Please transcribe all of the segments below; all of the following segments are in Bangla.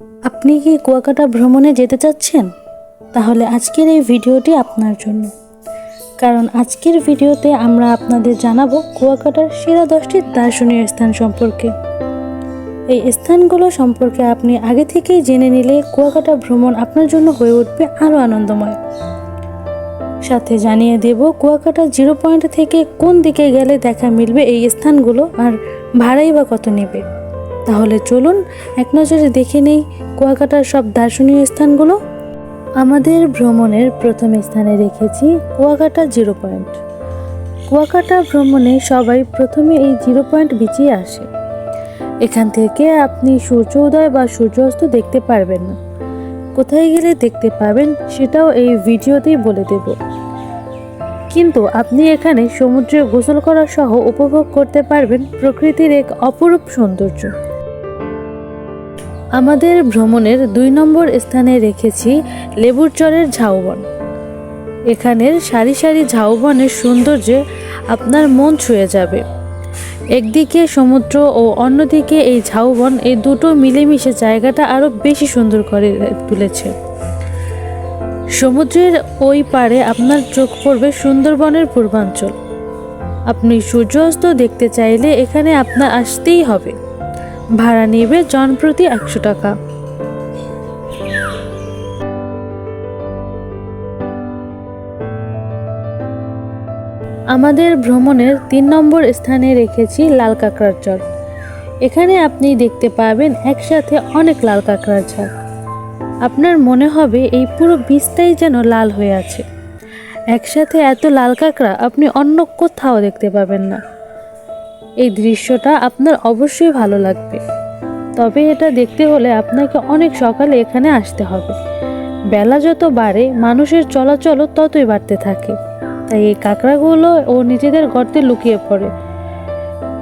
আপনি কি কুয়াকাটা ভ্রমণে যেতে চাচ্ছেন? তাহলে আজকের এই ভিডিওটি আপনার জন্য। কারণ আজকের ভিডিওতে আমরা আপনাদের জানাব কুয়াকাটার সেরা দশটি দার্শনিক স্থান সম্পর্কে। এই স্থানগুলো সম্পর্কে আপনি আগে থেকেই জেনে নিলে কুয়াকাটা ভ্রমণ আপনার জন্য হয়ে উঠবে আরও আনন্দময়। সাথে জানিয়ে দেব কুয়াকাটা জিরো পয়েন্ট থেকে কোন দিকে গেলে দেখা মিলবে এই স্থানগুলো আর ভাড়াই বা কত নেবে। তাহলে চলুন এক নজরে দেখে নেই কুয়াকাটার সব দার্শনিক স্থানগুলো। আমাদের ভ্রমণের প্রথম স্থানে রেখেছি কুয়াকাটা জিরো পয়েন্ট। কুয়াকাটা ভ্রমণে সবাই প্রথমে এই জিরো পয়েন্ট বিচে আসে। এখান থেকে আপনি সূর্য উদয় বা সূর্যাস্ত দেখতে পারবেন না। কোথায় গেলে দেখতে পাবেন সেটাও এই ভিডিওতেই বলে দেব। কিন্তু আপনি এখানে সমুদ্রে গোসল করা সহ উপভোগ করতে পারবেন প্রকৃতির এক অপরূপ সৌন্দর্য। আমাদের ভ্রমণের দুই নম্বর স্থানে রেখেছি লেবুর চরের ঝাউবন। এখানের সারি সারি ঝাউবনের সৌন্দর্যে আপনার মন ছুঁয়ে যাবে। একদিকে সমুদ্র ও অন্যদিকে এই ঝাউবন এই দুটো মিলেমিশে জায়গাটা আরও বেশি সুন্দর করে তুলেছে। সমুদ্রের ওই পারে আপনার চোখ পড়বে সুন্দরবনের পূর্বাঞ্চল। আপনি সূর্যাস্ত দেখতে চাইলে এখানে আপনার আসতেই হবে। ভাড়া নেবে জন প্রতি একশো টাকা। আমাদের ভ্রমণের তিন নম্বর স্থানে রেখেছি লাল কাঁকড়ার চর। এখানে আপনি দেখতে পাবেন একসাথে অনেক লাল কাঁকড়ার ঝাঁক আপনার মনে হবে এই পুরো বীজটাই যেন লাল হয়ে আছে। একসাথে এত লাল কাঁকড়া আপনি অন্য কোথাও দেখতে পাবেন না। এই দৃশ্যটা আপনার অবশ্যই ভালো লাগবে। তবে এটা দেখতে হলে আপনাকে অনেক সকালে এখানে আসতে হবে। বেলা যত বাড়ে, মানুষের চলাচলও ততই বাড়তে থাকে। তাই এই কাঁকড়াগুলো ও নিজেদের গর্তে লুকিয়ে পড়ে।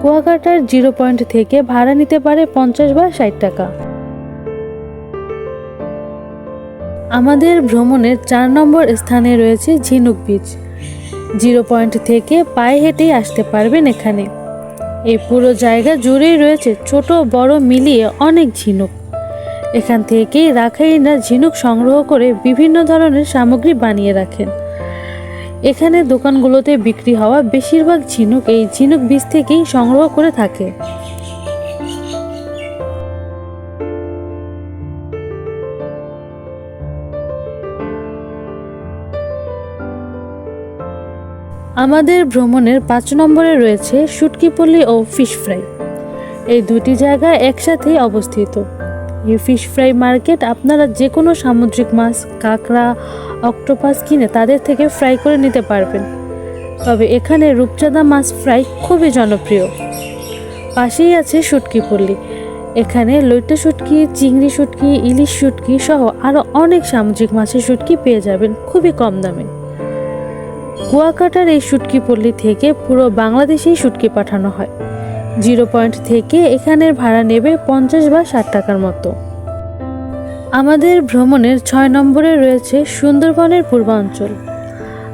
কুয়াকাটার জিরো পয়েন্ট থেকে ভাড়া নিতে পারে পঞ্চাশ বা ষাট টাকা। আমাদের ভ্রমণের চার নম্বর স্থানে রয়েছে ঝিনুক বিচ। জিরো পয়েন্ট থেকে পায়ে হেঁটেই আসতে পারবেন এখানে। এই পুরো জায়গা জুড়েই রয়েছে ছোট, বড়, মিলিয়ে অনেক ঝিনুক। এখান থেকেই রাখাইনরা ঝিনুক সংগ্রহ করে বিভিন্ন ধরনের সামগ্রী বানিয়ে রাখেন। এখানে দোকানগুলোতে বিক্রি হওয়া বেশিরভাগ ঝিনুক এই ঝিনুক বীজ থেকেই সংগ্রহ করে থাকে। আমাদের ভ্রমণের পাঁচ নম্বরে রয়েছে শুটকিপল্লি ও ফিশ ফ্রাই। এই দুটি জায়গা একসাথেই অবস্থিত। এই ফিশ ফ্রাই মার্কেট আপনারা যে কোনো সামুদ্রিক মাছ, কাঁকড়া, অক্টোপাস কিনে তাদের থেকে ফ্রাই করে নিতে পারবেন। তবে এখানে রূপচাঁদা মাছ ফ্রাই খুবই জনপ্রিয়। পাশেই আছে শুটকিপল্লি এখানে লইট্টা শুটকি, চিংড়ি শুটকি, ইলিশ শুটকি সহ আরও অনেক সামুদ্রিক মাছের শুটকি পেয়ে যাবেন খুবই কম দামে। কুয়াকাটার এই শুটকি পল্লী থেকে পুরো বাংলাদেশেই শুটকি পাঠানো হয়। জিরো পয়েন্ট থেকে এখানের ভাড়া নেবে পঞ্চাশ বা ষাট টাকার মতো। আমাদের ভ্রমণের ছয় নম্বরে রয়েছে সুন্দরবনের পূর্বাঞ্চল।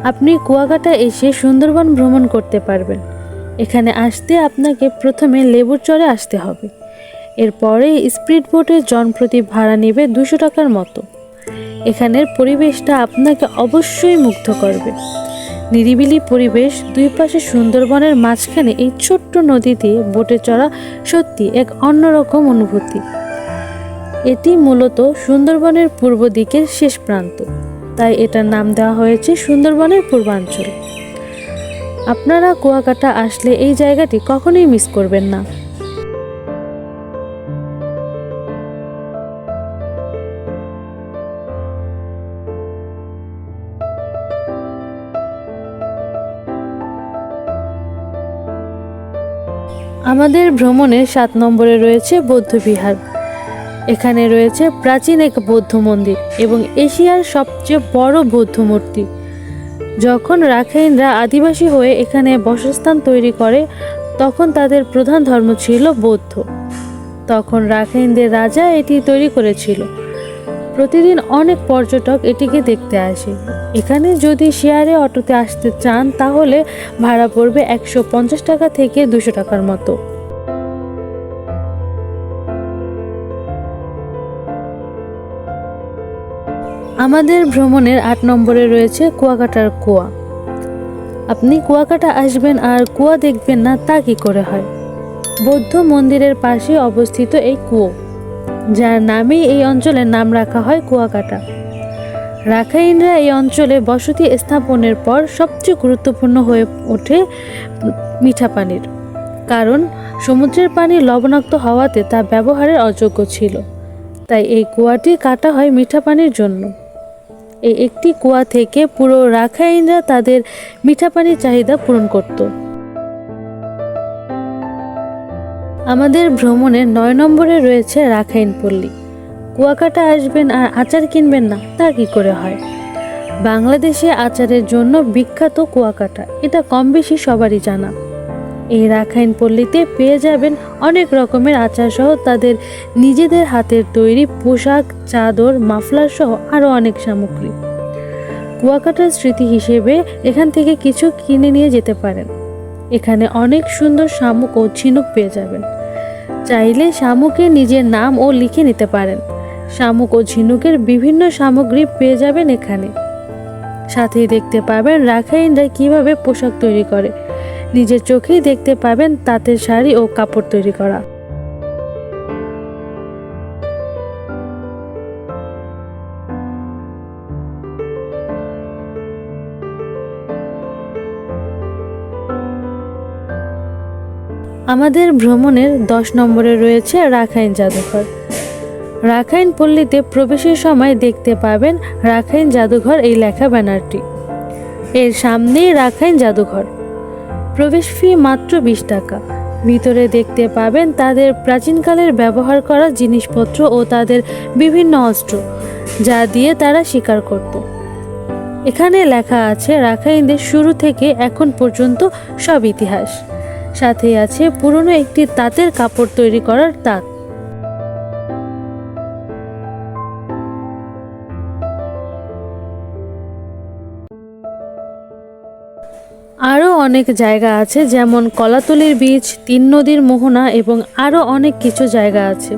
আপনি কুয়াকাটা এসে সুন্দরবন ভ্রমণ করতে পারবেন। এখানে আসতে আপনাকে প্রথমে লেবুর চরে আসতে হবে। এরপরে স্পিড বোটে জনপ্রতি ভাড়া নেবে দুশো টাকার মতো। এখানের পরিবেশটা আপনাকে অবশ্যই মুগ্ধ করবে। নিরিবিলি পরিবেশ দুই পাশে সুন্দরবনের মাঝখানে এই ছোট্ট নদী দিয়ে বোটে চড়া সত্যি এক অন্যরকম অনুভূতি। এটি মূলত সুন্দরবনের পূর্ব দিকের শেষ প্রান্ত। তাই এটার নাম দেওয়া হয়েছে সুন্দরবনের পূর্বাঞ্চল। আপনারা কুয়াকাটা আসলে এই জায়গাটি কখনোই মিস করবেন না। আমাদের সাত নম্বরে রয়েছে বৌদ্ধবিহার এখানে রয়েছে প্রাচীন এক বৌদ্ধ মন্দির এবং এশিয়ার সবচেয়ে বড় বৌদ্ধ মূর্তি। যখন রাখাইনরা আদিবাসী হয়ে এখানে বসস্থান তৈরি করে, তখন তাদের প্রধান ধর্ম ছিল বৌদ্ধ। তখন রাখাইনদের রাজা এটি তৈরি করেছিল। প্রতিদিন অনেক পর্যটক এটিকে দেখতে আসে। এখানে যদি শেয়ারে অটোতে আসতে চান, তাহলে ভাড়া পড়বে একশো পঞ্চাশ টাকা থেকে দুশো টাকার মতো। আমাদের ভ্রমণের আট নম্বরে রয়েছে কুয়াকাটার কুয়া। আপনি কুয়াকাটা আসবেন আর কুয়া দেখবেন না, তা কি করে হয়? বৌদ্ধ মন্দিরের পাশে অবস্থিত এই কুয়ো, যার নামেই এই অঞ্চলের নাম রাখা হয় কুয়াকাটা। রাখাইনরা এই অঞ্চলে বসতি স্থাপনের পর সবচেয়ে গুরুত্বপূর্ণ হয়ে ওঠে মিঠা পানির। কারণ, সমুদ্রের পানি লবণাক্ত হওয়াতে তা ব্যবহারের অযোগ্য ছিল। তাই এই কুয়াটি কাটা হয় মিঠা পানির জন্য। এই একটি কুয়া থেকে পুরো রাখাইনরা তাদের মিঠা পানির চাহিদা পূরণ করত। আমাদের ভ্রমণের নয় নম্বরে রয়েছে রাখাইন পল্লী। কুয়াকাটা আসবেন আর আচার কিনবেন না, তা কি করে হয়? বাংলাদেশে আচারের জন্য বিখ্যাত কুয়াকাটা, এটা কম বেশি সবারই জানা। এই রাখাইন পল্লীতে পেয়ে যাবেন অনেক রকমের আচার সহ তাদের নিজেদের হাতের তৈরি পোশাক, চাদর, মাফলার সহ আরও অনেক সামগ্রী। কুয়াকাটার স্মৃতি হিসেবে এখান থেকে কিছু কিনে নিয়ে যেতে পারেন। এখানে অনেক সুন্দর শামুক ও ঝিনুক পেয়ে যাবেন। চাইলে শামুকে নিজের নাম ও লিখে নিতে পারেন। শামুক ও ঝিনুকের বিভিন্ন সামগ্রী পেয়ে যাবেন এখানে। সাথেই দেখতে পাবেন রাখাইনরা কীভাবে পোশাক তৈরি করে। নিজের চোখেই দেখতে পাবেন তাঁতের শাড়ি ও কাপড় তৈরি করা। আমাদের ভ্রমণের দশ নম্বরে রয়েছে রাখাইন জাদুঘর। রাখাইন পল্লীতে প্রবেশের সময় দেখতে পাবেন রাখাইন জাদুঘর এই লেখা ব্যানারটি। এর সামনেই রাখাইন জাদুঘর। প্রবেশ ফি মাত্র বিশ টাকা। ভিতরে দেখতে পাবেন তাদের প্রাচীনকালের ব্যবহার করা জিনিসপত্র ও তাদের বিভিন্ন অস্ত্র, যা দিয়ে তারা শিকার করত। এখানে লেখা আছে, রাখাইনদের শুরু থেকে এখন পর্যন্ত সব ইতিহাস। সাথে আছে পুরনো একটি তাঁতের কাপড় তৈরি করার তাঁত। আরও অনেক জায়গা আছে, যেমন কলাতলির বীচ, তিন নদীর মোহনা এবং আরও অনেক কিছু জায়গা আছে।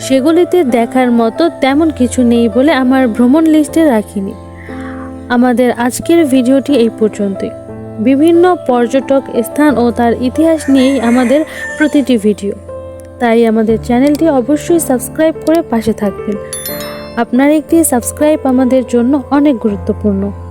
সেগুলিতে দেখার মতো তেমন কিছু নেই বলে আমার ভ্রমণ লিস্টে রাখিনি। আমাদের আজকের ভিডিওটি এই পর্যন্তই। বিভিন্ন পর্যটক স্থান ও তার ইতিহাস নিয়েই আমাদের প্রতিটি ভিডিও। তাই আমাদের চ্যানেলটি অবশ্যই সাবস্ক্রাইব করে পাশে থাকবেন। আপনার একটি সাবস্ক্রাইব আমাদের জন্য অনেক গুরুত্বপূর্ণ।